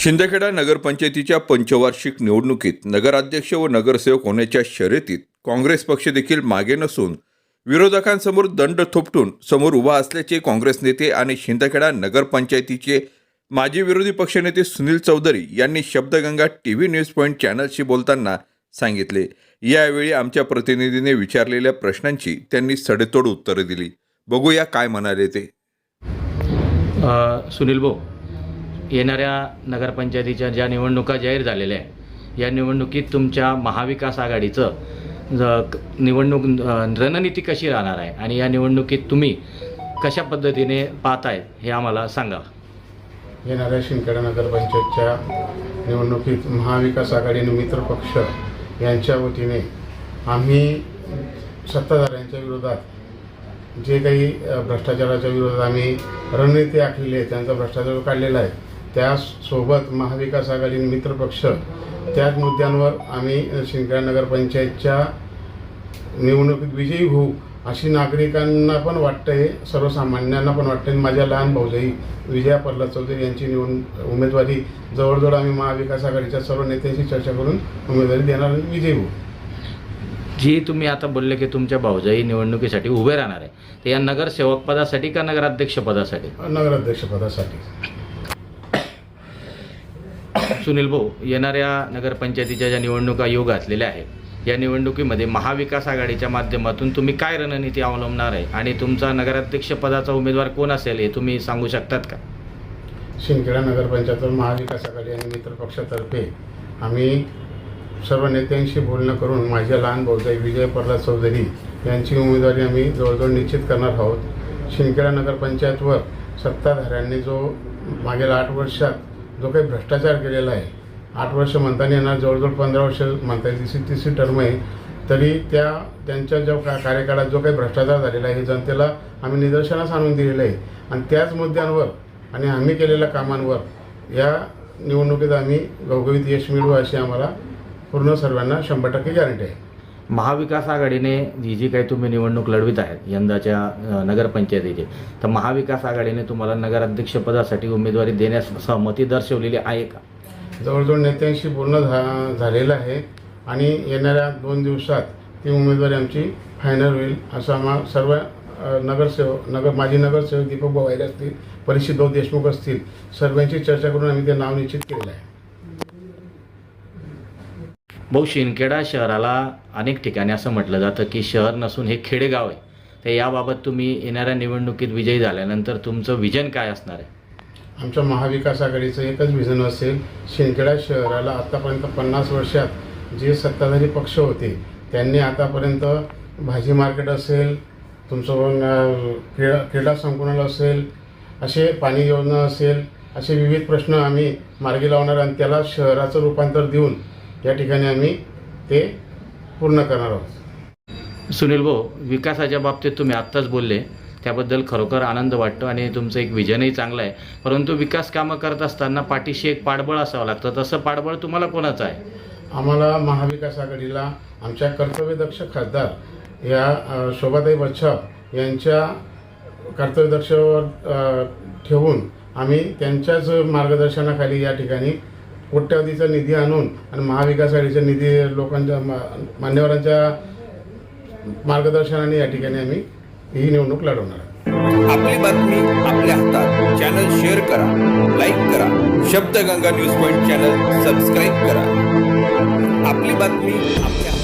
शिंदखेडा नगरपंचायतीच्या पंचवार्षिक निवडणुकीत नगराध्यक्ष व नगरसेवक होण्याच्या शर्यतीत काँग्रेस पक्ष देखील मागे नसून विरोधकांसमोर दंड थोपटून समोर उभा असल्याचे काँग्रेस नेते आणि शिंदखेडा नगरपंचायतीचे माजी विरोधी पक्षनेते सुनील चौधरी यांनी Shabdaganga T V news point चॅनलशी बोलताना सांगितले. यावेळी आमच्या प्रतिनिधीने विचारलेल्या प्रश्नांची त्यांनी सडेतोड उत्तरं दिली. बघूया काय म्हणाले ते. सुनील भाऊ येणाऱ्या नगरपंचायतीच्या ज्या निवडणुका जाहीर झालेल्या आहे या निवडणुकीत तुमच्या महाविकास आघाडीचं ज- निवडणूक रणनीती कशी राहणार आहे आणि या निवडणुकीत तुम्ही कशा पद्धतीने पाहताय हे आम्हाला सांगा. येणाऱ्या शिंदखेडा नगरपंचायतच्या निवडणुकीत महाविकास आघाडीने मित्रपक्ष मित्र पक्ष यांच्या वतीने आम्ही सत्ताधाऱ्यांच्या विरोधात जे काही भ्रष्टाचाराच्या विरोधात आम्ही रणनीती आखलेली आहे त्यांचा भ्रष्टाचार काढलेला आहे. त्यासोबत महाविकास आघाडी आणि मित्र पक्ष त्याच मुद्द्यांवर आम्ही शिंदखेडा नगरपंचायतच्या निवडणुकीत विजयी होऊ अशी नागरिकांना पण वाटतंय सर्वसामान्यांना पण वाटतंय. आणि माझ्या लहान भाऊजाई विजया प्रल्हाद चौधरी यांची निवड उमेदवारी जवळजवळ आम्ही महाविकास आघाडीच्या सर्व नेत्यांशी चर्चा करून उमेदवारी देणार आणि विजयी होऊ. जी तुम्ही आता बोलले की तुमच्या भाऊजाई निवडणुकीसाठी उभे राहणार आहे तर या नगरसेवक पदासाठी का नगराध्यक्ष पदासाठी? नगराध्यक्षपदासाठी सुनील भाऊ येणाऱ्या नगरपंचायतीच्या ज्या निवडणुका योग घातलेल्या आहेत या निवडणुकीमध्ये महाविकास आघाडीच्या माध्यमातून तुम्ही काय रणनीती अवलंबणार आहे? आणि तुमचा नगराध्यक्ष पदाचा उमेदवार कोण असेल हे तुम्ही सांगू शकतात का? शिंदखेडा नगरपंचायतवर महाविकास आघाडी आणि मित्र पक्षातर्फे आम्ही सर्व नेत्यांशी बोलणं करून माझ्या लहान भाऊजाई विजय प्रल्हाद चौधरी यांची उमेदवारी आम्ही जवळजवळ निश्चित करणार आहोत. शिंदखेडा नगरपंचायतवर सत्ताधाऱ्यांनी जो मागील आठ वर्षात जो काही भ्रष्टाचार केलेला आहे आठ वर्ष म्हणताना येणार जवळजवळ पंधरा वर्ष म्हणता येईल तिसरी तिसरी टर्म आहे तरी त्या त्यांच्या जो का कार्यकाळात जो काही भ्रष्टाचार झालेला आहे हे जनतेला आम्ही निदर्शनास आणून दिलेलं आहे. आणि त्याच मुद्द्यांवर आणि आम्ही केलेल्या कामांवर या निवडणुकीत आम्ही घवघवीत यश मिळवू अशी आम्हाला पूर्ण सर्वांना शंभर टक्के गॅरंटी आहे. महाविकास आघाडीने ही जी काही तुम्ही निवडणूक लढवित आहेत यंदाच्या नगरपंचायतीची तर महाविकास आघाडीने तुम्हाला नगराध्यक्षपदासाठी उमेदवारी देण्यास सहमती दर्शवलेली आहे का? जवळजवळ नेत्यांशी बोलणं झा झालेलं आहे आणि येणाऱ्या दोन दिवसात ती उमेदवारी आमची फायनल होईल असं आम्हा सर्व नगरसेवक नगर माजी नगरसेवक दीपक भाऊ असतील परिषद भाऊ देशमुख असतील सर्वांची चर्चा करून आम्ही ते नाव निश्चित केलेलं आहे. भाऊ शिंदखेडा शहराला अनेक ठिकाणी असं म्हटलं जातं की शहर नसून हे खेडेगाव आहे. तर याबाबत तुम्ही येणाऱ्या निवडणुकीत विजयी झाल्यानंतर तुमचं विजन काय असणार आहे? आमच्या महाविकास आघाडीचं एकच विजन असेल शिंदखेडा शहराला आतापर्यंत पन्नास वर्षात जे सत्ताधारी पक्ष होते त्यांनी आतापर्यंत भाजी मार्केट असेल तुमचं क्रीडा क्रीडा संकुलन असेल असे पाणी योजना असेल असे विविध प्रश्न आम्ही मार्गी लावणार आणि त्याला शहराचं रूपांतर देऊन या ठिकाणी आम्ही ते पूर्ण करणार आहोत. सुनील भाऊ विकासाच्या बाबतीत तुम्ही आत्ताच बोलले त्याबद्दल खरोखर आनंद वाटतो आणि तुमचं एक विजनही चांगलं आहे. परंतु विकास कामं करत असताना पाठीशी एक पाठबळ असावं लागतं. तसं पाठबळ तुम्हाला कोणाचं आहे? आम्हाला महाविकास आघाडीला आमच्या कर्तव्यदक्ष खासदार या शोभाताई बच्छाव यांच्या कर्तव्यदक्षावर ठेवून आम्ही त्यांच्याच मार्गदर्शनाखाली या ठिकाणी कोट्यावधीचा निधी आणून आणि महाविकास आघाडीचा निधी लोकांच्या मा- मान्यवरांच्या मार्गदर्शनाने या ठिकाणी आम्ही ही निवडणूक लढवणार आहोत. आपली बातमी आपल्या हातात. चॅनल शेअर करा लाईक करा. Shabdaganga news point channel subscribe करा. आपली बातमी आपल्या